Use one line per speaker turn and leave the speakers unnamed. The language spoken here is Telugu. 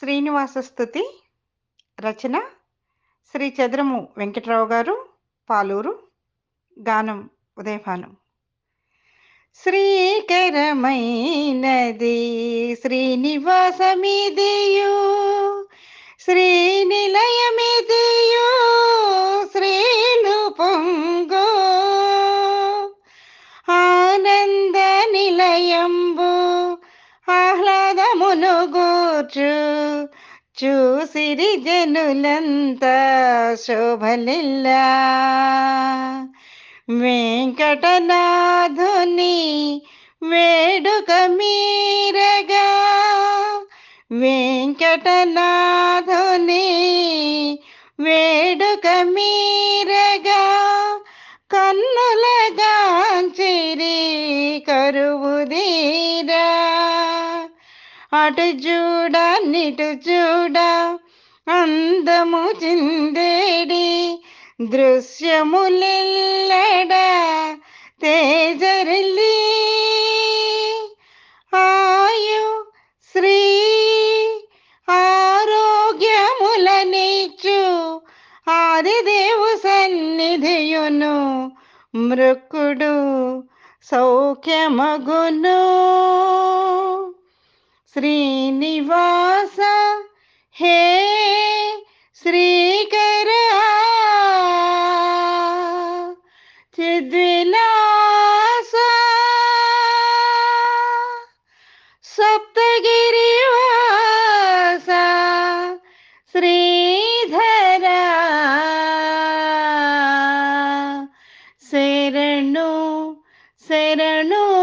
శ్రీనివాస స్థుతి రచన శ్రీ చద్రము వెంకట్రావు గారు పాలూరు గానం ఉదయభానం. శ్రీకరమైనది శ్రీనివాసమిదియు శ్రీనిలయమిదియు శ్రీలు పొంగు ఆనంద నిలయంబు ఆహ్లాదమును గూర్చు చూసిరి జనులంతా శోభలిల్లా. వెంకటనాథుని వేడుక మీరగా. వెంకటనాథుని వేడుక మీ అటు చూడ నిటు చూడ అందము చిందేడి దృశ్యములెల్లడ తేజరిల్లి. ఆయు శ్రీ ఆరోగ్యములనిచ్చు ఆదిదేవు సన్నిధియును మృక్కుడు సౌఖ్యమగును. श्रीनिवास हे श्रीकर चिदलास सप्तगिरिवास श्रीधरा शरणो शरणो